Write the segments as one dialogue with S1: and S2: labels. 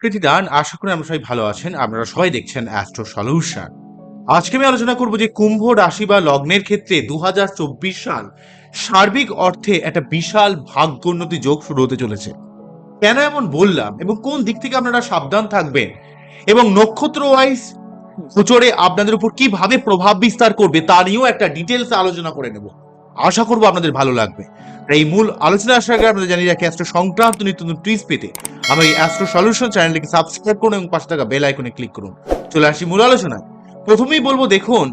S1: প্রীতি দান, আশা করি আমরা সবাই ভালো আছেন, আপনারা সবাই দেখছেন অ্যাস্ট্রো সলিউশন আজকে আমি আলোচনা করব যে কুম্ভ রাশি বা লগ্নের ক্ষেত্রে দু হাজার চব্বিশ সাল সার্বিক অর্থে একটা বিশাল ভাগ্যোন্নতি যোগ শুরু হতে চলেছে। কেন এমন বললাম এবং কোন দিক থেকে আপনারা সাবধান থাকবেন? এবং নক্ষত্র ওয়াইজ গোচরে আপনাদের উপর কীভাবে প্রভাব বিস্তার করবে তা নিয়েও একটা ডিটেলস আলোচনা করে নেব। আশা করব আপনাদের ভালো লাগবে। এই মূল আলোচনা আসার আগে আপনাদের জানিয়ে রাখি অ্যাস্ট্রো সংক্রান্ত নিত্য নতুন ট্রিজ পেতে আমার এই অ্যাস্ট্রো সলিউশন চ্যানেলটিকে সাবস্ক্রাইব করুন এবং পাশে থাকা বেল আইকনে ক্লিক করুন। চলে আসি মূল আলোচনায়। প্রথমেই বলব, দেখুন,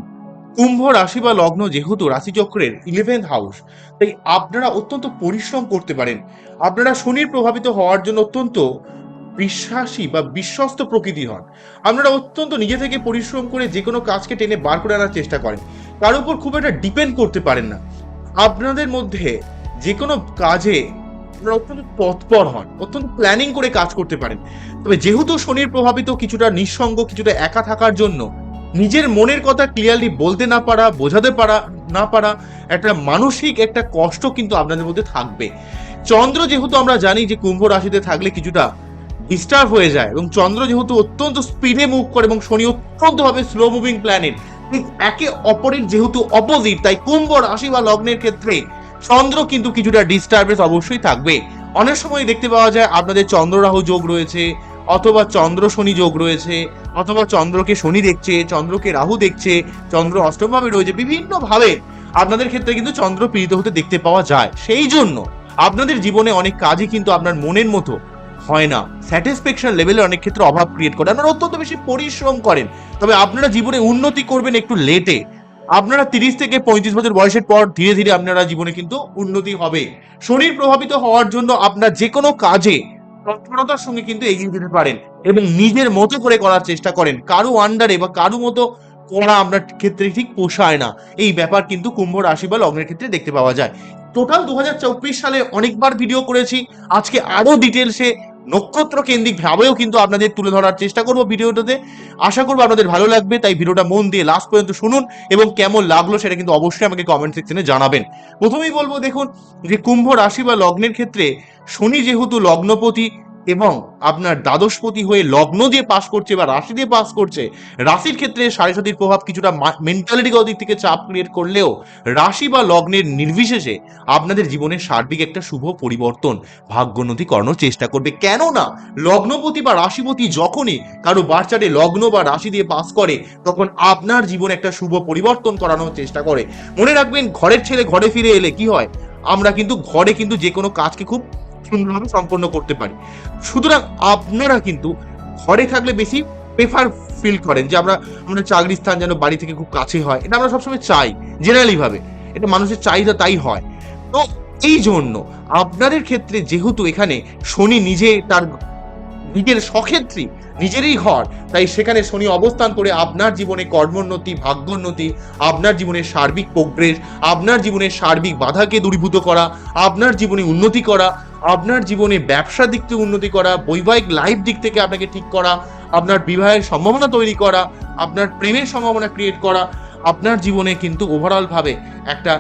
S1: কুম্ভ রাশি বা লগ্ন যেহেতু রাশিচক্রের ইলেভেন্থ হাউস তাই আপনারা অত্যন্ত পরিশ্রম করতে পারেন। আপনারা শনির প্রভাবিত হওয়ার জন্য অত্যন্ত বিশ্বাসী বা বিশ্বস্ত প্রকৃতি হন। আপনারা অত্যন্ত নিজে থেকে পরিশ্রম করে যে কোনো কাজকে টেনে বার করে আনার চেষ্টা করেন। কার উপর খুব একটা ডিপেন্ড করতে পারেন না। আপনাদের মধ্যে যে কোনো কাজে আপনারা অত্যন্ত তৎপর হন, অত্যন্ত প্ল্যানিং করে কাজ করতে পারেন। তবে যেহেতু শনির প্রভাবিত কিছুটা নিঃসঙ্গ, কিছুটা একা থাকার জন্য নিজের মনের কথা ক্লিয়ারলি বলতে না পারা, বোঝাতে পারা, না পারা একটা মানসিক একটা কষ্ট কিন্তু আপনাদের মধ্যে থাকবে। চন্দ্র যেহেতু আমরা জানি যে কুম্ভ রাশিতে থাকলে কিছুটা ডিস্টার্ব হয়ে যায় এবং চন্দ্র যেহেতু অত্যন্ত স্পিডে মুভ করে এবং শনি অত্যন্তভাবে স্লো মুভিং প্ল্যানেট ঠিক একে অপরের যেহেতু অপোজিট তাই কুম্ভ রাশি বা লগ্নের ক্ষেত্রে চন্দ্র কিন্তু কিছুটা ডিস্টার্বেন্স অবশ্যই থাকবে। অনেক সময় দেখতে পাওয়া যায় আপনাদের চন্দ্র রাহু যোগ রয়েছে, অথবা চন্দ্র শনি যোগ রয়েছে, অথবা চন্দ্রকে শনি দেখছে, চন্দ্রকে রাহু দেখছে, চন্দ্র অষ্টমভাবে রয়েছে বিভিন্ন ভাবে আপনাদের ক্ষেত্রে কিন্তু চন্দ্র পীড়িত হতে দেখতে পাওয়া যায়। সেই জন্য আপনাদের জীবনে অনেক কাজই কিন্তু আপনার মনের মতো হয় না। স্যাটিসফ্যাকশন লেভেলে অনেক ক্ষেত্রে অভাব ক্রিয়েট করে। আপনারা অত্যন্ত বেশি পরিশ্রম করেন। তবে আপনারা জীবনে উন্নতি করবেন একটু লেটে আপনারা তিরিশ থেকে পঁয়ত্রিশ বছর বয়সের পর ধীরে ধীরে আপনারা জীবনে কিন্তু উন্নতি হবে। শরীর প্রভাবিত হওয়ার জন্য আপনার যে কোনো কাজে তৎপরতার সঙ্গে কিন্তু এগিয়ে যেতে পারেন এবং নিজের মতো করে করার চেষ্টা করেন। কারও আন্ডারে বা কারও মতো করা আপনার ক্ষেত্রে ঠিক পোষায় না। এই ব্যাপার কিন্তু কুম্ভ রাশি বা লগ্নের ক্ষেত্রে দেখতে পাওয়া যায়। টোটাল দু হাজার চব্বিশ সালে অনেকবার ভিডিও করেছি। আজকে আরও ডিটেলসে নক্ষত্র কেন্দ্রিক ভাবেও কিন্তু আপনাদের তুলে ধরার চেষ্টা করব ভিডিওটাতে। আশা করব আপনাদের ভালো লাগবে, তাই ভিডিওটা মন দিয়ে লাস্ট পর্যন্ত শুনুন এবং কেমন লাগল সেটা কিন্তু অবশ্যই আমাকে কমেন্ট সেকশনে জানাবেন। প্রথমেই বলব দেখুন যে কুম্ভ রাশি বা লগ্নের ক্ষেত্রে শনি যেহেতু লগ্নপতি এবং আপনার দ্বাদশপতি হয়ে লগ্ন দিয়ে পাস করছে বা রাশি দিয়ে পাস করছে, রাশির ক্ষেত্রে সারিসাতির প্রভাব কিছুটা মেন্টালিটিগত দিক থেকে চাপ ক্রিয়েট করলেও রাশি বা লগ্নের নির্বিশেষে আপনাদের জীবনের সার্বিক একটা শুভ পরিবর্তন, ভাগ্যোন্নতি করানোর চেষ্টা করবে। কেননা, লগ্নপতি বা রাশিপতি যখনই কারও বাচ্চারে লগ্ন বা রাশি দিয়ে পাস করে, তখন আপনার জীবনে একটা শুভ পরিবর্তন করানোর চেষ্টা করে। মনে রাখবেন, ঘরের ছেলে ঘরে ফিরে এলে কি হয়? আমরা কিন্তু ঘরে কিন্তু যে কোনো কাজকে খুব সুন্দরভাবে সম্পন্ন করতে পারি। সুতরাং আপনারা কিন্তু ঘরে থাকলে বেশি প্রেফার ফিল করেন যে আমরা আমাদের চাকরির স্থান যেন বাড়ি থেকে খুব কাছে হয়, এটা আমরা সবসময় চাই জেনারেলি ভাবে। এটা মানুষের চাহিদা তাই হয়। তো এই জন্য আপনাদের ক্ষেত্রে যেহেতু এখানে শনি নিজে তার নিজের সক্ষেত্রী, নিজেরই ঘর। তাই সেখানে শনি অবস্থান করে আপনার জীবনে কর্মোন্নতি, ভাগ্যোন্নতি, আপনার জীবনের সার্বিক প্রোগ্রেস, আপনার জীবনের সার্বিক বাধাকে দূরীভূত করা, আপনার জীবনে উন্নতি করা, আপনার জীবনে ব্যবসা দিক থেকে উন্নতি করা, বৈবাহিক লাইফ দিক থেকে আপনাকে ঠিক করা, আপনার বিবাহের সম্ভাবনা তৈরি করা, আপনার প্রেমের সম্ভাবনা ক্রিয়েট করা, আপনার জীবনে কিন্তু ওভারঅলভাবে একটা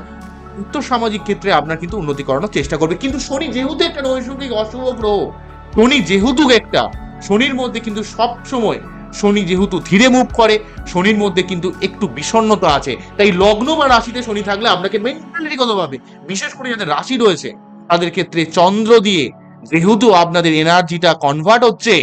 S1: উত্তর সামাজিক ক্ষেত্রে আপনার কিন্তু উন্নতি করানোর চেষ্টা করবে। কিন্তু শনি যেহেতু একটা নৈসর্গিক অশুভ গ্রহ শনি যেহেতু একটা, শনির মধ্যে কিন্তু সব সময় শনি যেহেতু ধীরে মুভ করে, শনির মধ্যে কিন্তু একটু বিষণ্ণতা আছে। তাই লগ্ন বা রাশিতে শনি থাকলে আপনাকে মেন্টালিটিগতভাবে বিশেষ করে যাদের রাশি রয়েছে, তাদের ক্ষেত্রে চন্দ্র দিয়ে যেহেতু আপনাদের এনার্জিটা কনভার্ট হচ্ছে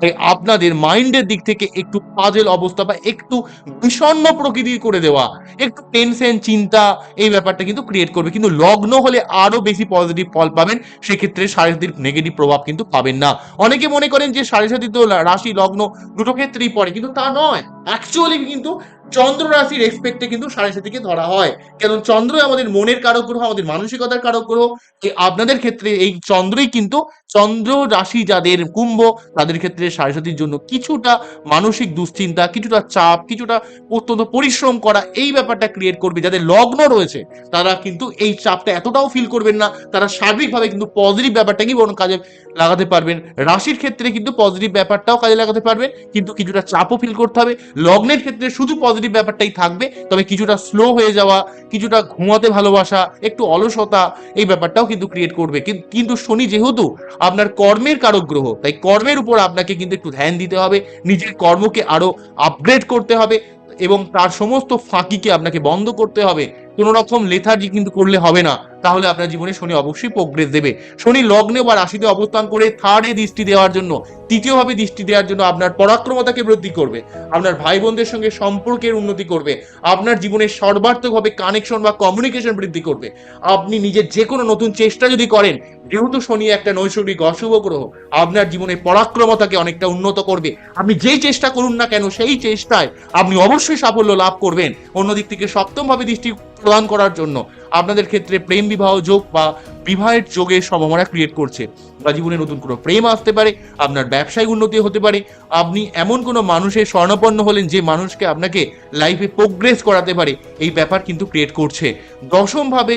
S1: তাই আপনাদের মাইন্ডের দিক থেকে একটু পাজেল অবস্থা বা একটু বিষণ্ন প্রকৃতির করে দেওয়া, একটু টেনশন, চিন্তা এই ব্যাপারটা কিন্তু ক্রিয়েট করবে। কিন্তু লগ্ন হলে আরও বেশি পজিটিভ ফল পাবেন, সেক্ষেত্রে সারিসাতির নেগেটিভ প্রভাব কিন্তু পাবেন না। অনেকে মনে করেন যে সারিসাতি তো রাশি লগ্ন দুটো ক্ষেত্রেই পড়ে, কিন্তু তা নয়। অ্যাকচুয়ালি কিন্তু চন্দ্র রাশির এক্সপেক্টে কিন্তু সারিসাতিকে ধরা হয়। কারণ চন্দ্র আমাদের মনের কারক গ্রহ আমাদের মানসিকতার কারক গ্রহ আপনাদের ক্ষেত্রে এই চন্দ্রই কিন্তু চন্দ্র রাশি যাদের কুম্ভ, তাদের ক্ষেত্রে সাড়ে সাতির জন্য কিছুটা মানসিক দুশ্চিন্তা, কিছুটা চাপ, কিছুটা অত্যন্ত পরিশ্রম করা এই ব্যাপারটা ক্রিয়েট করবে। যাদের লগ্ন রয়েছে, তারা কিন্তু এই চাপটা এতটাও ফিল করবেন না। তারা সার্বিকভাবে কিন্তু পজিটিভ ব্যাপারটাকেই বরং কাজে লাগাতে পারবেন। রাশির ক্ষেত্রে কিন্তু পজিটিভ ব্যাপারটাও কাজে লাগাতে পারবেন। কিন্তু কিছুটা চাপও ফিল করতে হবে। লগ্নের ক্ষেত্রে শুধু পজিটিভ ব্যাপারটাই থাকবে, তবে কিছুটা স্লো হয়ে যাওয়া, কিছুটা ঘুমাতে ভালোবাসা, একটু অলসতা, এই ব্যাপারটাও কিন্তু ক্রিয়েট করবে। কিন্তু শনি যেহেতু আপনার কর্মের কারক গ্রহ, তাই কর্মের উপর আপনাকে কিন্তু একটু ধ্যান দিতে হবে, নিজের কর্মকে আরও আপগ্রেড করতে হবে এবং তার সমস্ত ফাঁকিকে আপনাকে বন্ধ করতে হবে। কোনো রকম লেথার্জি কিন্তু করলে হবে না। তাহলে আপনার জীবনে শনি অবশ্যই প্রোগ্রেস দেবে। শনি লগ্নে বা রাশিতে অবস্থান করে থার্ডে দৃষ্টি দেওয়ার জন্য, তৃতীয়ভাবে দৃষ্টি দেওয়ার জন্য আপনার পরাক্রমতাকে বৃদ্ধি করবে। আপনার ভাই বোনদের সঙ্গে সম্পর্কের উন্নতি করবে। আপনার জীবনে সর্বার্থকভাবে কানেকশন বা কমিউনিকেশন বৃদ্ধি করবে। আপনি নিজের যে কোনো নতুন চেষ্টা যদি করেন, যেহেতু শনি একটা নৈসর্গিক অশুভ গ্রহ, আপনার জীবনে পরাক্রমতাকে অনেকটা উন্নত করবে। আপনি যেই চেষ্টা করুন না কেন, সেই চেষ্টায় আপনি অবশ্যই সাফল্য লাভ করবেন। অন্যদিক থেকে সপ্তমভাবে দৃষ্টি প্রদান করার জন্য আপনাদের ক্ষেত্রে প্রেম বিবাহ যোগ বা বিবাহের যোগের সম্ভাবনা ক্রিয়েট করছে। বা জীবনে নতুন কোনো প্রেম আসতে পারে, আপনার ব্যবসায়িক উন্নতি হতে পারে, আপনি এমন কোনো মানুষের স্বর্ণপন্ন হলেন যে মানুষকে আপনাকে লাইফে প্রোগ্রেস করাতে পারে, এই ব্যাপার কিন্তু ক্রিয়েট করছে। দশমভাবে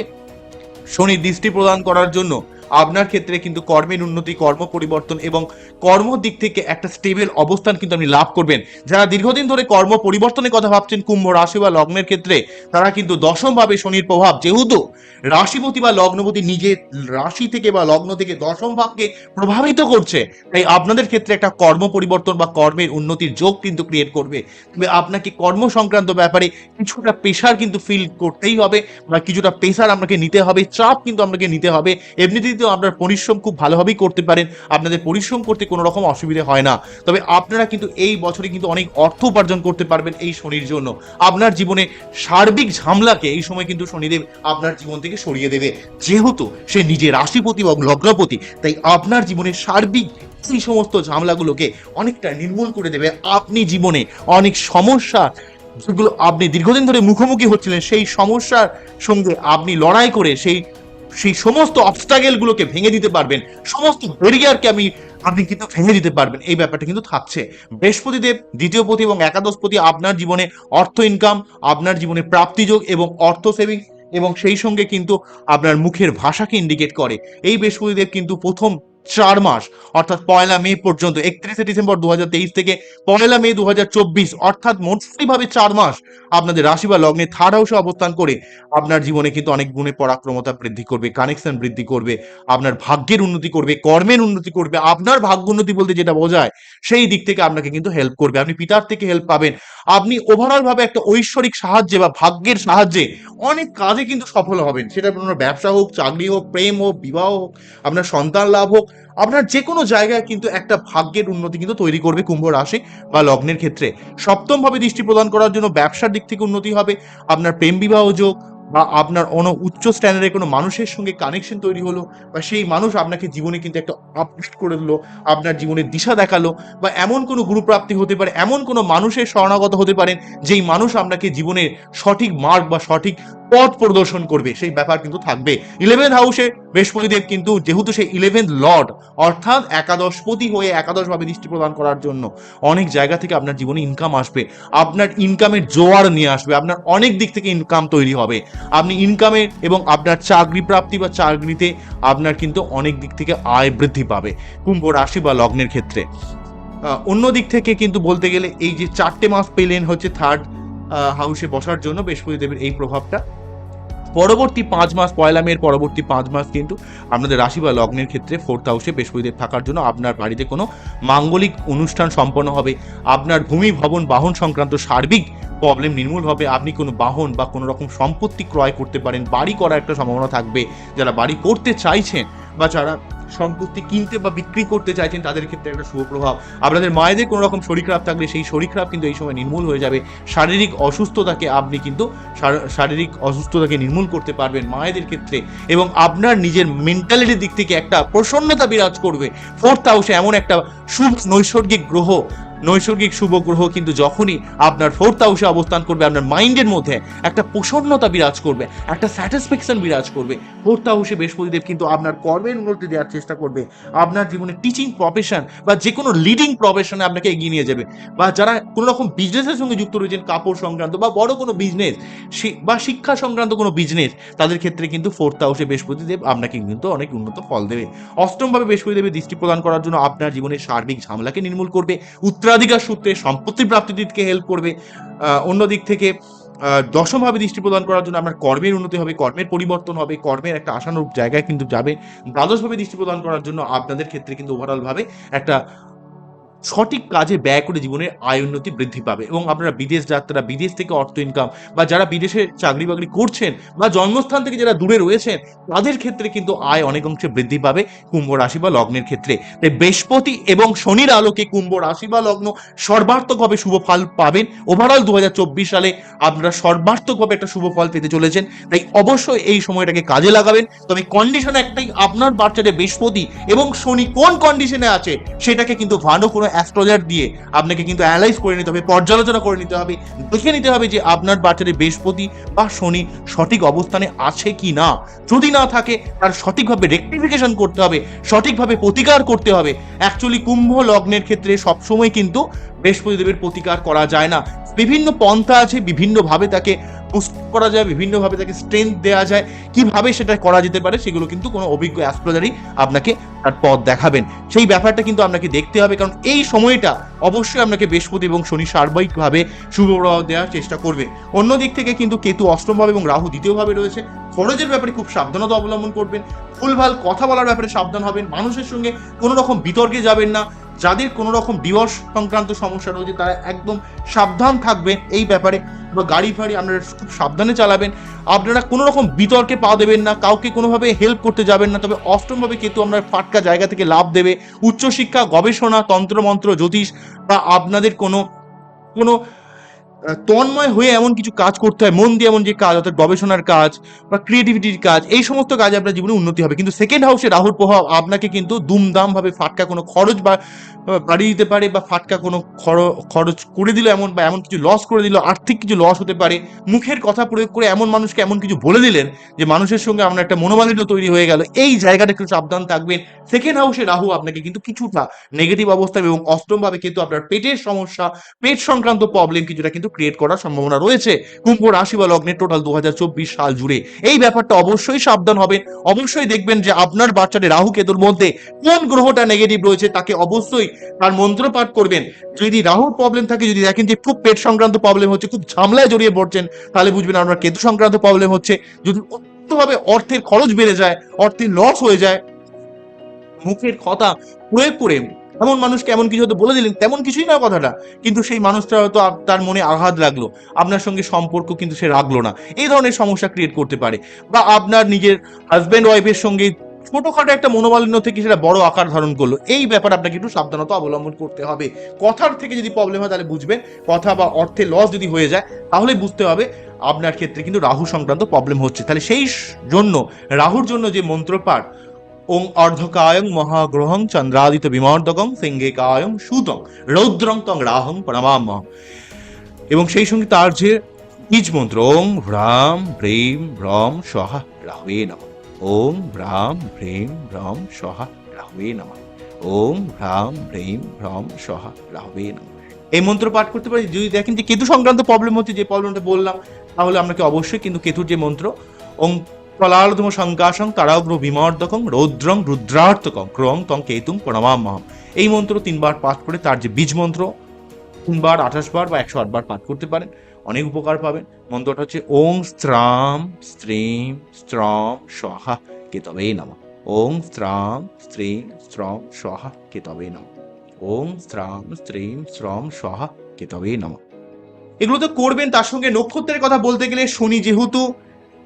S1: শনি দৃষ্টি প্রদান করার জন্য আপনার ক্ষেত্রে কিন্তু কর্মের উন্নতি, কর্ম পরিবর্তন এবং কর্ম দিক থেকে একটা স্টেবল অবস্থান কিন্তু আপনি লাভ করবেন। যারা দীর্ঘদিন ধরে কর্ম পরিবর্তনের কথা ভাবছেন, কুম্ভ রাশি বা লগ্নের ক্ষেত্রে, তারা কিন্তু দশমভাবে শনির প্রভাব, যেহেতু রাশিপতি বা লগ্নপতি নিজের রাশি থেকে বা লগ্ন থেকে দশম ভাবকে প্রভাবিত করছে, তাই আপনাদের ক্ষেত্রে একটা কর্ম পরিবর্তন বা কর্মের উন্নতির যোগ কিন্তু ক্রিয়েট করবে। তবে আপনাকে কর্ম সংক্রান্ত ব্যাপারে কিছুটা প্রেশার কিন্তু ফিল করতেই হবে বা কিছুটা প্রেশার আপনাকে নিতে হবে, চাপ কিন্তু আপনাকে নিতে হবে। এমনিতেই তো আপনার পরিশ্রম খুব ভালোভাবেই করতে পারেন, আপনাদের পরিশ্রম করতে কোনো রকম অসুবিধা হয় না। তবে আপনারা কিন্তু এই বছরে কিন্তু অনেক অর্থ উপার্জন করতে পারবেন এই শনির জন্য। আপনার জীবনে সার্বিক ঝামলাকে এই সময় কিন্তু শনিদেব আপনার জীবন থেকে সরিয়ে দেবে। যেহেতু সে নিজে রাশিপতি এবং লগ্নপতি, তাই আপনার জীবনে সার্বিক এই সমস্ত ঝামেলাগুলোকে অনেকটা নির্মূল করে দেবে। আপনি জীবনে অনেক সমস্যা যেগুলো আপনি দীর্ঘদিন ধরে মুখোমুখি হচ্ছিলেন, সেই সমস্যার সঙ্গে আপনি লড়াই করে সেই সেই সমস্ত অবস্টাগেলগুলোকে ভেঙে দিতে পারবেন, সমস্ত ব্যারিয়ারকে আমি, আপনি কিন্তু ভেঙে দিতে পারবেন। এই ব্যাপারটা কিন্তু থাকছে। বৃহস্পতিদেব, দ্বিতীয় পতি এবং একাদশ পতি আপনার জীবনে অর্থ ইনকাম আপনার জীবনে প্রাপ্তিযোগ এবং অর্থ সেভিং এবং সেই সঙ্গে কিন্তু আপনার মুখের ভাষাকে ইন্ডিকেট করে। এই বৃহস্পতিদেব কিন্তু প্রথম চার মাস, অর্থাৎ পয়লা মে পর্যন্ত, একত্রিশে ডিসেম্বর দু থেকে পয়লা মে দু অর্থাৎ মোটামুটিভাবে চার মাস আপনাদের রাশি বা লগ্নে থার্ড হাউসে অবস্থান করে আপনার জীবনে কিন্তু অনেক গুণে পরাক্রমতা বৃদ্ধি করবে কানেকশন বৃদ্ধি করবে, আপনার ভাগ্যের উন্নতি করবে, কর্মের উন্নতি করবে, আপনার ভাগ্য উন্নতি বলতে যেটা বোঝায়, সেই দিক থেকে আপনাকে কিন্তু হেল্প করবে। আপনি পিতার থেকে হেল্প পাবেন আপনি ওভারঅলভাবে একটা ঐশ্বরিক সাহায্যে বা ভাগ্যের সাহায্যে অনেক কাজে কিন্তু সফল হবেন। সেটা আপনার ব্যবসা হোক, চাকরি হোক, প্রেম হোক, বিবাহ হোক, আপনার সন্তান লাভ হোক, আপনার যে কোনো জায়গায় কিন্তু একটা ভাগ্যের উন্নতি কিন্তু তৈরি করবে কুম্ভ রাশি বা লগ্নের ক্ষেত্রে। সপ্তমভাবে দৃষ্টি প্রদান করার জন্য ব্যবসার দিক থেকে উন্নতি হবে, আপনার প্রেম বিবাহ যোগ বা আপনার অন উচ্চ স্ট্যান্ডার্ডের কোনো মানুষের সঙ্গে কানেকশন তৈরি হলো বা সেই মানুষ আপনাকে জীবনে কিন্তু একটা আপডেট করে দিল, আপনার জীবনের দিশা দেখাল বা এমন কোনো গুরুপ্রাপ্তি হতে পারে, এমন কোনো মানুষের শরণাগত হতে পারেন যেই মানুষ আপনাকে জীবনের সঠিক মার্গ বা সঠিক পথ প্রদর্শন করবে। সেই ব্যাপার কিন্তু থাকবে। ইলেভেন্থ হাউসে বৃহস্পতিদেব কিন্তু যেহেতু সেই ইলেভেন্থ লর্ড অর্থাৎ একাদশপতি হয়ে একাদশভাবে দৃষ্টি প্রদান করার জন্য অনেক জায়গা থেকে আপনার জীবনে ইনকাম আসবে। আপনার ইনকামের জোয়ার নিয়ে আসবে। আপনার অনেক দিক থেকে ইনকাম তৈরি হবে। আপনি ইনকামে এবং আপনার চাকরি প্রাপ্তি বা চাকরিতে আপনার কিন্তু অনেক দিক থেকে আয় বৃদ্ধি পাবে, কুম্ভ রাশি বা লগ্নের ক্ষেত্রে। অন্য দিক থেকে কিন্তু বলতে গেলে এই যে চারটে মাস পেলেন হচ্ছে থার্ড হাউসে বসার জন্য বৃহস্পতিদেবের এই প্রভাবটা। পরবর্তী পাঁচ মাস, পয়লা মেয়ের পরবর্তী পাঁচ মাস কিন্তু আপনাদের রাশি বা লগ্নের ক্ষেত্রে ফোর্থ হাউসে বৃহস্পতিদেব থাকার জন্য আপনার বাড়িতে কোনো মাঙ্গলিক অনুষ্ঠান সম্পন্ন হবে। আপনার ভূমি, ভবন, বাহন সংক্রান্ত সার্বিক প্রবলেম নির্মূল হবে। আপনি কোনো বাহন বা কোনো রকম সম্পত্তি ক্রয় করতে পারেন। বাড়ি করার একটা সম্ভাবনা থাকবে। যারা বাড়ি করতে চাইছেন বা যারা সম্পত্তি কিনতে বা বিক্রি করতে চাইছেন, তাদের ক্ষেত্রে একটা শুভ প্রভাব আপনাদের মায়েদের কোনো রকম শরীর খারাপ থাকলে সেই শরীর খারাপ কিন্তু এই সময় নির্মূল হয়ে যাবে। শারীরিক অসুস্থতাকে আপনি কিন্তু শারীরিক অসুস্থতাকে নির্মূল করতে পারবেন মায়েদের ক্ষেত্রে। এবং আপনার নিজের মেন্টালিটির দিক থেকে একটা প্রসন্নতা বিরাজ করবে। ফোর্থ হাউসে এমন একটা শুভ নৈসর্গিক গ্রহ নৈসর্গিক শুভ গ্রহ কিন্তু যখনই আপনার ফোর্থ হাউসে অবস্থান করবে, আপনার মাইন্ডের মধ্যে একটা প্রসন্নতা বিরাজ করবে, একটা স্যাটিসফ্যাকশন বিরাজ করবে। ফোর্থ হাউসে বৃহস্পতিদেব কিন্তু আপনার কর্মের উন্নতি দেওয়ার চেষ্টা করবে, আপনার জীবনে টিচিং প্রফেশন বা যে কোনো লিডিং প্রফেশনে আপনাকে এগিয়ে নিয়ে যাবে। বা যারা কোনো রকম বিজনেসের সঙ্গে যুক্ত রয়েছেন, কাপড় সংক্রান্ত বা বড় কোনো বিজনেস বা শিক্ষা সংক্রান্ত কোনো বিজনেস তাদের ক্ষেত্রে কিন্তু ফোর্থ হাউসে বৃহস্পতিদেব আপনাকে কিন্তু অনেক উন্নত ফল দেবে। অষ্টমভাবে বৃহস্পতিদেবের দৃষ্টি প্রদান করার জন্য আপনার জীবনের সার্বিক ঝামেলাকে নির্মূল করবে উত্তরাধিকার সূত্রে সম্পত্তি প্রাপ্তিকে হেল্প করবে। অন্য দিক থেকে দশমভাবে দৃষ্টি প্রদান করার জন্য আপনার কর্মের উন্নতি হবে, কর্মের পরিবর্তন হবে, কর্মের একটা আশানুরূপ জায়গায় কিন্তু যাবে। দ্বাদশভাবে দৃষ্টি প্রদান করার জন্য আপনাদের ক্ষেত্রে কিন্তু ওভারঅলভাবে একটা সঠিক কাজে ব্যয় করে জীবনের আয় উন্নতি বৃদ্ধি পাবে। এবং আপনারা বিদেশ যাত্রা, বিদেশ থেকে অর্থ ইনকাম বা যারা বিদেশে চাকরি বাকরি করছেন বা জন্মস্থান থেকে যারা দূরে রয়েছেন, তাদের ক্ষেত্রে কিন্তু আয় অনেক অংশে বৃদ্ধি পাবে কুম্ভ রাশি বা লগ্নের ক্ষেত্রে। তাই বৃহস্পতি এবং শনির আলোকে কুম্ভ রাশি বা লগ্ন সর্বার্থকভাবে শুভ ফল পাবেন। ওভারঅল দু হাজার চব্বিশ সালে আপনারা সর্বার্থকভাবে একটা শুভ ফল পেতে চলেছেন। তাই অবশ্যই এই সময়টাকে কাজে লাগাবেন। তবে কন্ডিশন একটাই, আপনার বাচ্চাদের বৃহস্পতি এবং শনি কোন কন্ডিশনে আছে, সেটাকে কিন্তু ভালো কোনো অ্যাস্ট্রোলজার দিয়ে আপনাকে কিন্তু অ্যানালাইজ করে নিতে হবে, পর্যালোচনা করে নিতে হবে, দেখে নিতে হবে যে আপনার বাচ্চাদের বৃহস্পতি বা শনি সঠিক অবস্থানে আছে কি না। যদি না থাকে, তার সঠিকভাবে রেকটিফিকেশন করতে হবে, সঠিকভাবে প্রতিকার করতে হবে। অ্যাকচুয়ালি কুম্ভ লগ্নের ক্ষেত্রে সবসময় কিন্তু বৃহস্পতি দেবের প্রতিকার করা যায় না। বিভিন্ন পন্থা আছে, বিভিন্নভাবে তাকে পুষ্ট করা যায়, বিভিন্নভাবে তাকে স্ট্রেংথ দেওয়া যায়। কীভাবে সেটা করা যেতে পারে সেগুলো কিন্তু কোনো অভিজ্ঞ অ্যাস্ট্রোলজারই আপনাকে তার পথ দেখাবেন। সেই ব্যাপারটা কিন্তু আপনাকে দেখতে হবে, কারণ এই সময়টা অবশ্যই আপনাকে বৃহস্পতি এবং শনি সার্বিকভাবে শুভ প্রভাব দেওয়ার চেষ্টা করবে। অন্য দিক থেকে কিন্তু কেতু অষ্টমভাবে এবং রাহু দ্বিতীয়ভাবে রয়েছে। খরচের ব্যাপারে খুব সাবধানতা অবলম্বন করবেন। ভুলভাল কথা বলার ব্যাপারে সাবধান হবেন। মানুষের সঙ্গে কোনো রকম বিতর্কে যাবেন না। যাদের কোনো রকম ডিভোর্স সংক্রান্ত সমস্যা রয়েছে, তারা একদম সাবধান থাকবেন এই ব্যাপারে। বা গাড়ি ফাড়ি আপনারা খুব সাবধানে চালাবেন। আপনারা কোনো রকম বিতর্কে পা দেবেন না, কাউকে কোনোভাবে হেল্প করতে যাবেন না। তবে অষ্টমভাবে কেতু আপনার ফাটকা জায়গা থেকে লাভ দেবে। উচ্চশিক্ষা, গবেষণা, তন্ত্রমন্ত্র, জ্যোতিষ বা আপনাদের কোনো কোনো তন্ময় হয়ে এমন কিছু কাজ করতে হয়, মন দিয়ে এমন যে কাজ, অর্থাৎ গবেষণার কাজ বা ক্রিয়েটিভিটির কাজ, এই সমস্ত কাজে আপনার জীবনে উন্নতি হবে। কিন্তু সেকেন্ড হাউসে রাহুর প্রভাব আপনাকে কিন্তু দুমদামভাবে ফাটকা কোনো খরচ বা বাড়িয়ে দিতে পারে বা ফাটকা কোনো খর- খরচ করে দিল এমন বা এমন কিছু লস করে দিল, আর্থিক কিছু লস হতে পারে। মুখের কথা প্রয়োগ করে এমন মানুষকে এমন কিছু বলে দিলেন যে মানুষের সঙ্গে আপনার একটা মনোমালিন্য তৈরি হয়ে গেল। এই জায়গাটা একটু সাবধান থাকবেন। সেকেন্ড হাউসে রাহু আপনাকে কিন্তু কিছুটা নেগেটিভ অবস্থা এবং অষ্টমভাবে কিন্তু আপনার পেটের সমস্যা, পেট সংক্রান্ত প্রবলেম কিছুটা কিন্তু ক্রিয়েট করার সম্ভাবনা রয়েছে। কুম্ভ রাশি বা লগ্নের টোটাল দুহাজার চব্বিশ সাল জুড়ে। এই ব্যাপারটা অবশ্যই সাবধান হবেন। অবশ্যই দেখবেন যে আপনার বাচ্চাদের রাহু কেতুর মধ্যে কোন গ্রহটা নেগেটিভ রয়েছে তাকে অবশ্যই তার মন্ত্র পাঠ করবেন। যদি রাহুর প্রবলেম থাকে, যদি দেখেন যে খুব পেট সংক্রান্ত প্রবলেম হচ্ছে, খুব ঝামেলায় জড়িয়ে পড়ছেন, তাহলে বুঝবেন আপনার কেতু সংক্রান্ত প্রবলেম হচ্ছে। যদি অত্যভাবে অর্থের খরচ বেড়ে যায়, অর্থের লস হয়ে যায়, মুখের কথা প্রয়োগ করে এমন মানুষকে এমন কিছু হয়তো বলে দিলেন, তেমন কিছুই না কথাটা, কিন্তু সেই মানুষটা হয়তো তার মনে আঘাত লাগল, আপনার সঙ্গে সম্পর্ক কিন্তু সে রাখল না। এই ধরনের সমস্যা ক্রিয়েট করতে পারে। বা আপনার নিজের হাজব্যান্ড ওয়াইফের সঙ্গে ছোটখাটো একটা মনোমালিন্য থেকে সেটা বড় আকার ধারণ করল, এই ব্যাপারে আপনাকে একটু সাবধানতা অবলম্বন করতে হবে। কথার থেকে যদি প্রবলেম হয় তাহলে বুঝবেন, কথা বা অর্থে লস যদি হয়ে যায়, তাহলে বুঝতে হবে আপনার ক্ষেত্রে কিন্তু রাহু সংক্রান্ত প্রবলেম হচ্ছে। তাহলে সেই জন্য, রাহুর জন্য যে মন্ত্রপাঠ ওং অর্ধকায়ং মহাগ্রহং চন্দ্রাদিত বিমর্দকং সিংহে কায়ং সুতং রৌদ্রং তং রাহং প্রণামাম এবং সেই সঙ্গে তার যে বীজ মন্ত্র, ওং ভ্রাম ভ্রেম ভ্রম সহা রাহবে নম। ওং ভ্রাম ভ্রেম ভ্রম সহা রাহবে নম। ওং ভ্রাম ভ্রেম ভ্রম সহা রাহবে নম। এই মন্ত্র পাঠ করতে পারি, যদি দেখেন যে কেতু সংক্রান্ত প্রবলেম হচ্ছে, যে প্রবলেমটা বললাম, তাহলে আপনাকে অবশ্যই কিন্তু কেতুর যে মন্ত্র, ওং কলার্ধম সংকাশং তারাগ্র বিমর্দকং রৌদ্রং রুদ্রার্থকং ক্রং তং কেতুং প্রণমামহম এই মন্ত্র তিনবার পাঠ করে তার যে বীজ মন্ত্র, তিনবার আঠাশ বার বা একশো আটবার পাঠ করতে পারেন, অনেক উপকার পাবেন। মন্ত্রটা হচ্ছে ওং স্ত্রাম স্ত্রীম স্ত্রম সহা কেতবে নম। ওং স্ত্রাম স্ত্রীম স্ত্রম সহা কেতবে নম। ওং স্ত্রাম স্ত্রীম শ্রম সহা কেতবে নম। এগুলো তো করবেন তার সঙ্গে নক্ষত্রের কথা বলতে গেলে শনি যেহেতু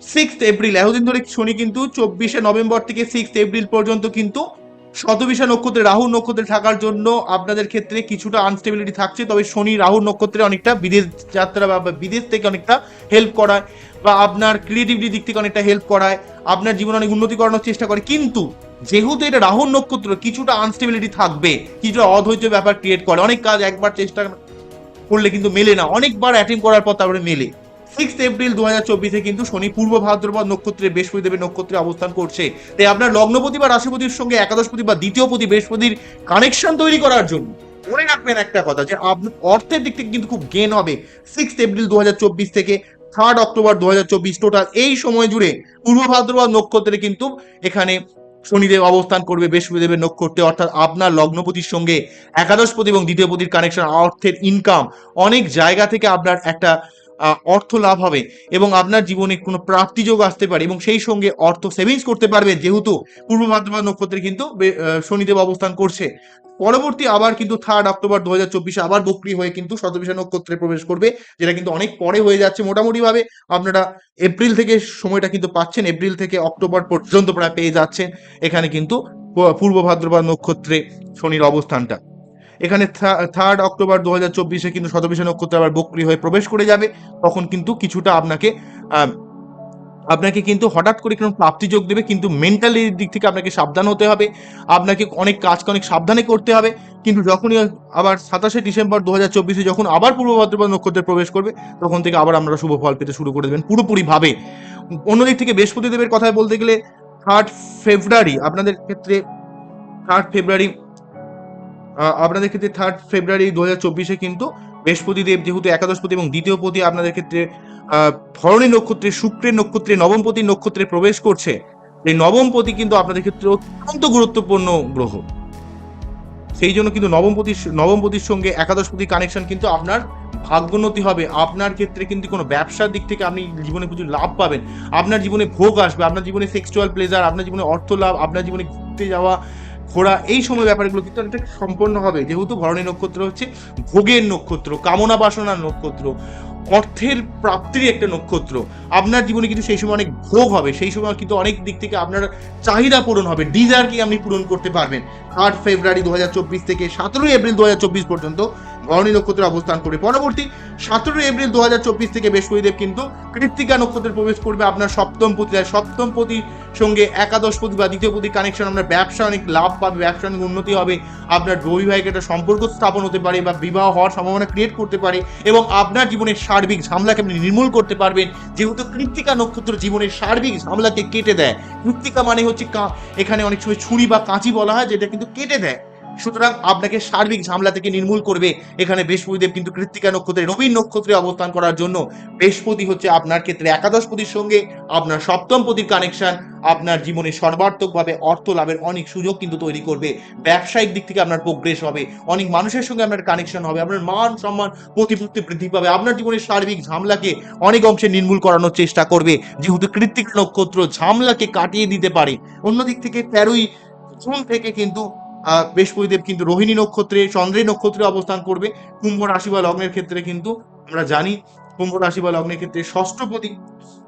S1: সিক্স এপ্রিল। এতদিন ধরে শনি কিন্তু চব্বিশে নভেম্বর থেকে সিক্স এপ্রিল পর্যন্ত কিন্তু শতবিশা নক্ষত্রে রাহু নক্ষত্রে থাকার জন্য আপনাদের ক্ষেত্রে কিছুটা আনস্টেবিলিটি থাকছে। তবে শনি রাহু নক্ষত্রে অনেকটা বিদেশ যাত্রা বা বিদেশ থেকে অনেকটা হেল্প করায় বা আপনার ক্রিয়েটিভিটি দিক থেকে অনেকটা হেল্প করায়, আপনার জীবনে অনেক উন্নতি করানোর চেষ্টা করে। কিন্তু যেহেতু এটা রাহুর নক্ষত্র, কিছুটা আনস্টেবিলিটি থাকবে, কিছুটা অধৈর্য ব্যাপার ক্রিয়েট করে। অনেক কাজ একবার চেষ্টা করলে কিন্তু মেলে না। অনেকবার অ্যাটেম্প করার পর তারপরে মেলে। সিক্স এপ্রিল দু হাজার চব্বিশে কিন্তু শনি পূর্ব ভাদ্রপদ নক্ষত্রে বৃহস্পতিদেবের নক্ষত্রে অবস্থান করছে। তাই আপনার লগ্নপতি বা রাশিপতির সঙ্গে একাদশপতি বা দ্বিতীয়পতি বৃহস্পতির কানেকশন তৈরি করার জন্য মনে রাখবেন একটা কথা যে অর্থের দিক থেকে কিন্তু খুব গেন হবে সিক্স এপ্রিল দু থেকে থার্ড অক্টোবর দু টোটাল এই সময় জুড়ে পূর্ব ভাদ্রপদ নক্ষত্রে কিন্তু এখানে শনিদেব অবস্থান করবে বৃহস্পতিদেবের নক্ষত্রে। অর্থাৎ আপনার লগ্নপতির সঙ্গে একাদশপতি এবং দ্বিতীয়পতির কানেকশন অর্থের ইনকাম অনেক জায়গা থেকে আপনার একটা অর্থ লাভ হবে এবং আপনার জীবনে কোনো প্রাপ্তিযোগ আসতে পারে এবং সেই সঙ্গে অর্থ সেভিংস করতে পারবে যেহেতু পূর্ব ভাদ্রপদ নক্ষত্রে কিন্তু শনিদেব অবস্থান করছে। পরবর্তী আবার কিন্তু থার্ড অক্টোবর দু হাজার চব্বিশে আবার বক্রি হয়ে কিন্তু শতবিশা নক্ষত্রে প্রবেশ করবে, যেটা কিন্তু অনেক পরে হয়ে যাচ্ছে মোটামুটি ভাবে আপনারা এপ্রিল থেকে সময়টা কিন্তু পাচ্ছেন, এপ্রিল থেকে অক্টোবর পর্যন্ত প্রায় পেয়ে যাচ্ছেন। এখানে কিন্তু পূর্ব ভাদ্রপদ নক্ষত্রে শনির অবস্থানটা। এখানে থার্ড অক্টোবর দু হাজার চব্বিশে কিন্তু শতবিশা নক্ষত্রে আবার বক্রি হয়ে প্রবেশ করে যাবে। তখন কিন্তু কিছুটা আপনাকে আপনাকে কিন্তু হঠাৎ করে কোনো প্রাপ্তি যোগ দেবে, কিন্তু মেন্টালি দিক থেকে আপনাকে সাবধান হতে হবে। আপনাকে অনেক কাজকে অনেক সাবধানে করতে হবে। কিন্তু যখনই আবার সাতাশে ডিসেম্বর দু হাজার চব্বিশে যখন আবার পূর্ব ভাদ্রপদ নক্ষত্রে প্রবেশ করবে, তখন থেকে আবার আমরা শুভ ফল পেতে শুরু করে দেবেন পুরোপুরিভাবে। অন্যদিক থেকে বৃহস্পতিদেবের কথায় বলতে গেলে থার্ড ফেব্রুয়ারি আপনাদের ক্ষেত্রে থার্ড ফেব্রুয়ারি আপনাদের ক্ষেত্রে থার্ড ফেব্রুয়ারি দু হাজার চব্বিশে কিন্তু বৃহস্পতিদেব যেহেতু একাদশপতি এবং দ্বিতীয়পতি আপনাদের ক্ষেত্রে ভরণী নক্ষত্রে, শুক্রের নক্ষত্রে নবমপতি নক্ষত্রে প্রবেশ করছে। এই নবমপতি কিন্তু আপনাদের ক্ষেত্রে অত্যন্ত গুরুত্বপূর্ণ গ্রহ। সেই জন্য কিন্তু নবমপতির নবমপতির সঙ্গে একাদশপতি কানেকশন কিন্তু আপনার ভাগ্যোন্নতি হবে। আপনার ক্ষেত্রে কিন্তু কোনো ব্যবসার দিক থেকে আপনি জীবনে প্রচুর লাভ পাবেন। আপনার জীবনে ভোগ আসবে, আপনার জীবনে সেক্সুয়াল প্লেজার আপনার জীবনে অর্থ লাভ আপনার জীবনে ঘুরতে যাওয়া ঘোরা এই সময় ব্যাপারগুলো কিন্তু অনেকটা সম্পন্ন হবে। যেহেতু ভরণী নক্ষত্র হচ্ছে ভোগের নক্ষত্র, কামনা বাসনার নক্ষত্র, অর্থের প্রাপ্তির একটা নক্ষত্র। আপনার জীবনে কিন্তু সেই সময় অনেক ভোগ হবে, সেই সময় কিন্তু অনেক দিক থেকে আপনার চাহিদা পূরণ হবে ডিজায়ারকে আপনি পূরণ করতে পারবেন। আট ফেব্রুয়ারি দু হাজার চব্বিশ থেকে সতেরোই এপ্রিল দু হাজার চব্বিশ পর্যন্ত ভরণী নক্ষত্রে অবস্থান করবে। পরবর্তী সতেরোই এপ্রিল দুহাজার চব্বিশ থেকে বৃহস্পতিদেব কিন্তু কৃত্তিকা নক্ষত্রে প্রবেশ করবে আপনার সপ্তম পতি সপ্তম পতির সঙ্গে একাদশ পতি বা দ্বিতীয় পতির কানেকশন আপনার ব্যবসা অনেক লাভ পাবে, ব্যবসা অনেক উন্নতি হবে। আপনার বৈবাহিক একটা সম্পর্ক স্থাপন হতে পারে বা বিবাহ হওয়ার সম্ভাবনা ক্রিয়েট করতে পারে এবং আপনার জীবনের সার্বিক ঝামেলাকে আপনি নির্মূল করতে পারবেন। যেহেতু কৃত্তিকা নক্ষত্র জীবনের সার্বিক ঝামেলাকে কেটে দেয়। কৃত্তিকা মানে হচ্ছে এখানে অনেক সময় ছুরি বা কাঁচি বলা হয়, যেটা কিন্তু কেটে দেয়। সুতরাং আপনাকে সার্বিক ঝামেলা থেকে নির্মূল করবে। এখানে বৃহস্পতিদেব কিন্তু কৃত্তিকা নক্ষত্রে রবীন নক্ষত্রে অবস্থান করার জন্য। বৃহস্পতি হচ্ছে আপনার ক্ষেত্রে একাদশপতির সঙ্গে, আপনার সপ্তম পতির কানেকশন আপনার জীবনে সর্বার্থকভাবে অর্থ লাভের অনেক সুযোগ কিন্তু তৈরি করবে। ব্যবসায়িক দিক থেকে আপনার প্রোগ্রেস হবে। অনেক মানুষের সঙ্গে আপনার কানেকশন হবে, আপনার মান সম্মান, প্রতিপত্তি বৃদ্ধি পাবে। আপনার জীবনের সার্বিক ঝামেলাকে অনেক অংশে নির্মূল করানোর চেষ্টা করবে। যেহেতু কৃত্তিক নক্ষত্র ঝামেলাকে কাটিয়ে দিতে পারে। অন্যদিক থেকে তেরোই জুন থেকে কিন্তু বৃহস্পতিদেব কিন্তু রোহিণী নক্ষত্রে, চন্দ্রের নক্ষত্রে অবস্থান করবে। কুম্ভ রাশি বা লগ্নের ক্ষেত্রে কিন্তু আমরা জানি, কুম্ভ রাশি বা লগ্নের ক্ষেত্রে ষষ্ঠপতি,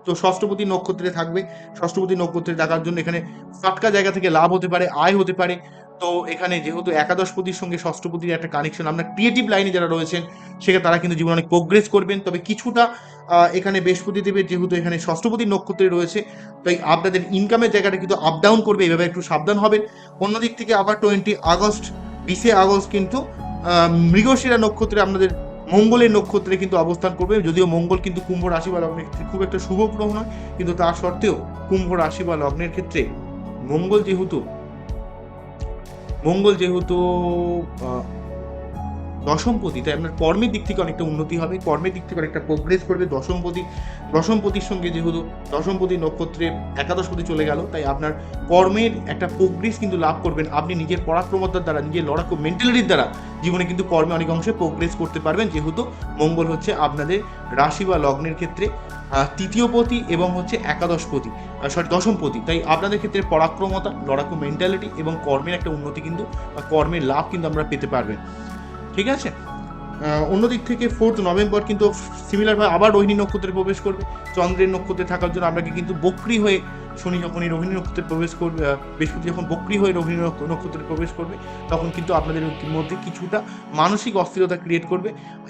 S1: তো ষষ্ঠপতি নক্ষত্রে থাকবে। ষষ্ঠপতি নক্ষত্রে থাকার জন্য এখানে ফাটকা জায়গা থেকে লাভ হতে পারে, আয় হতে পারে। তো এখানে যেহেতু একাদশপতির সঙ্গে ষষ্ঠপতির একটা কানেকশন আপনার ক্রিয়েটিভ লাইনে যারা রয়েছেন সেখানে তারা কিন্তু জীবনে অনেক প্রোগ্রেস করবেন। তবে কিছুটা এখানে বৃহস্পতি দেবের যেহেতু এখানে ষষ্ঠপতি নক্ষত্রে রয়েছে, তাই আপনাদের ইনকামের জায়গাটা কিন্তু আপ ডাউন করবে, এভাবে একটু সাবধান হবেন। অন্যদিক থেকে আবার টোয়েন্টি আগস্ট, বিশে আগস্ট কিন্তু মৃগশিরা নক্ষত্রে আপনাদের মঙ্গলের নক্ষত্রে কিন্তু অবস্থান করবে। যদিও মঙ্গল কিন্তু কুম্ভ রাশি বা লগ্নের ক্ষেত্রে খুব একটা শুভ গ্রহ নয়, কিন্তু তা সত্ত্বেও কুম্ভ রাশি বা লগ্নের ক্ষেত্রে মঙ্গল যেহেতু মঙ্গল যেহেতু আহ, দশমপতি তাই আপনার কর্মের দিক থেকে অনেকটা উন্নতি হবে কর্মের দিক থেকে অনেকটা প্রোগ্রেস করবে দশমপতি দশমপতির সঙ্গে যেহেতু দশমপতি নক্ষত্রে একাদশপতি চলে গেল তাই আপনার কর্মের একটা প্রোগ্রেস কিন্তু লাভ করবেন আপনি নিজের পরাক্রমতার দ্বারা নিজের লড়াকু মেন্টালিটির দ্বারা। জীবনে কিন্তু কর্মে অনেক অংশে প্রোগ্রেস করতে পারবেন যেহেতু মঙ্গল হচ্ছে আপনাদের রাশি বা লগ্নের ক্ষেত্রে আহ, তৃতীয়পতি এবং হচ্ছে একাদশপতি সরি দশমপতি তাই আপনাদের ক্ষেত্রে পরাক্রমতা লড়াকু মেন্টালিটি এবং কর্মের একটা উন্নতি কিন্তু বা কর্মের লাভ কিন্তু আমরা পেতে পারবেন। ঠিক আছে? অন্যদিক থেকে ফোর্থ নভেম্বর কিন্তু সিমিলারভাবে আবার রোহিণী নক্ষত্রে প্রবেশ করবে। চন্দ্রের নক্ষত্রে থাকার জন্য আপনাকে কিন্তু বক্রি হয়ে শনি যখন এই রোহিণী নক্ষত্রে প্রবেশ করবে বৃহস্পতি যখন বক্রি হয়ে রোহিণী নক্ষত্রে প্রবেশ করবে, তখন কিন্তু আপনাদের মধ্যে কিছুটা মানসিক অস্থিরতা ক্রিয়েট করবে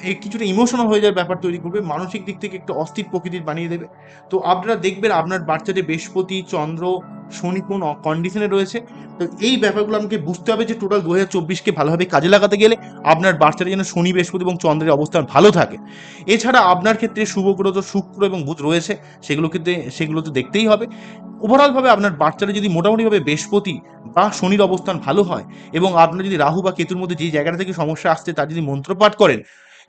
S1: এই কিছুটা ইমোশনাল হয়ে যাওয়ার ব্যাপার তৈরি করবে, মানসিক দিক থেকে একটু অস্থির প্রকৃতির বানিয়ে দেবে। তো আপনারা দেখবেন আপনার বাচ্চাদের বৃহস্পতি, চন্দ্র শনি কোন কন্ডিশনে রয়েছে? তো এই ব্যাপারগুলো আমাকে বুঝতে হবে যে টোটাল দু হাজার চব্বিশকে ভালোভাবে কাজে লাগাতে গেলে আপনার বাচ্চাটা যেন শনি, বৃহস্পতি এবং চন্দ্রের অবস্থান ভালো থাকে। এছাড়া আপনার ক্ষেত্রে শুভ গ্রহ তো শুক্র এবং বুধ রয়েছে, সেগুলো ক্ষেত্রে, সেগুলো তো দেখতেই হবে। ওভারঅলভাবে আপনার বাচ্চাটা যদি মোটামুটিভাবে বৃহস্পতি বা শনির অবস্থান ভালো হয় এবং আপনার যদি রাহু বা কেতুর মধ্যে যে জায়গাটা থেকে সমস্যা আসছে তার যদি মন্ত্রপাঠ করেন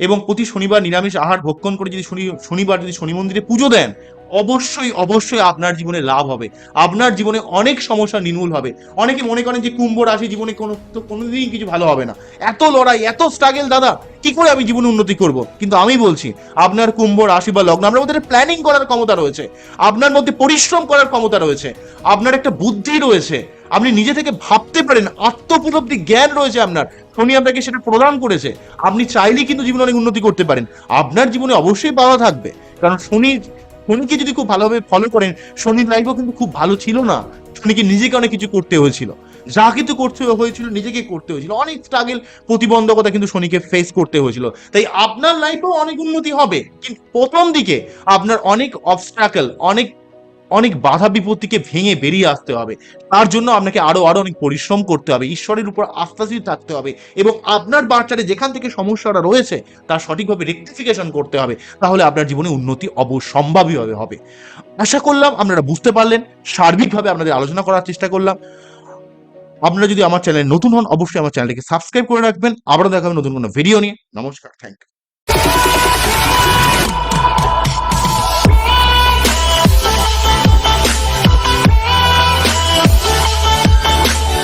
S1: এবং প্রতি শনিবার নিরামিষ আহার ভক্ষণ করে যদি শনি, শনিবার যদি শনি মন্দিরে পুজো দেন অবশ্যই অবশ্যই আপনার জীবনে লাভ হবে। আপনার জীবনে অনেক সমস্যা নির্মূল হবে। অনেকে মনে করেন যে কুম্ভ রাশি জীবনে কোনো, তো কোনোদিন কিছু ভালো হবে না। এত লড়াই, এত স্ট্রাগল দাদা, কি করে আমি জীবনে উন্নতি করব? কিন্তু আমি বলছি, আপনার কুম্ভ রাশি বা লগ্ন, আপনার মধ্যে প্ল্যানিং করার ক্ষমতা রয়েছে। আপনার মধ্যে পরিশ্রম করার ক্ষমতা রয়েছে। আপনার একটা বুদ্ধি রয়েছে। আপনি নিজে থেকে ভাবতে পারেন আত্মপলব্ধি জ্ঞান রয়েছে আপনার। শনি আপনাকে সেটা প্রদান করেছে। আপনি চাইলেই কিন্তু জীবনে অনেক উন্নতি করতে পারেন। আপনার জীবনে অবশ্যই পাওয়া থাকবে। কারণ শনি শনিকে যদি খুব ভালোভাবে ফলো করেন, শনির লাইফও কিন্তু খুব ভালো ছিল না। শনিকে নিজেকে অনেক কিছু করতে হয়েছিল। যা কিছু করতে হয়েছিল, নিজেকে করতে হয়েছিল। অনেক স্ট্রাগেল প্রতিবন্ধকতা কিন্তু শনিকে ফেস করতে হয়েছিল। তাই আপনার লাইফেও অনেক উন্নতি হবে। কিন্তু প্রথম দিকে আপনার অনেক অবস্ট্রাকল অনেক অনেক বাধা বিপত্তিকে ভেঙে বেরিয়ে আসতে হবে। তার জন্য আপনাকে আরও আরও অনেক পরিশ্রম করতে হবে। ঈশ্বরের উপর আস্থাশীল থাকতে হবে এবং আপনার বাচ্চারে যেখান থেকে সমস্যাটা রয়েছে, তার সঠিকভাবে রেকটিফিকেশন করতে হবে। তাহলে আপনার জীবনে উন্নতি অবসম্ভাবীভাবে হবে আশা করলাম আপনারা বুঝতে পারলেন। সার্বিকভাবে আপনাদের আলোচনা করার চেষ্টা করলাম। আপনারা যদি আমার চ্যানেলে নতুন হন, অবশ্যই আমার চ্যানেলটিকে সাবস্ক্রাইব করে রাখবেন। আবারও দেখা হবে নতুন কোনো ভিডিও নিয়ে। নমস্কার থ্যাংক ইউ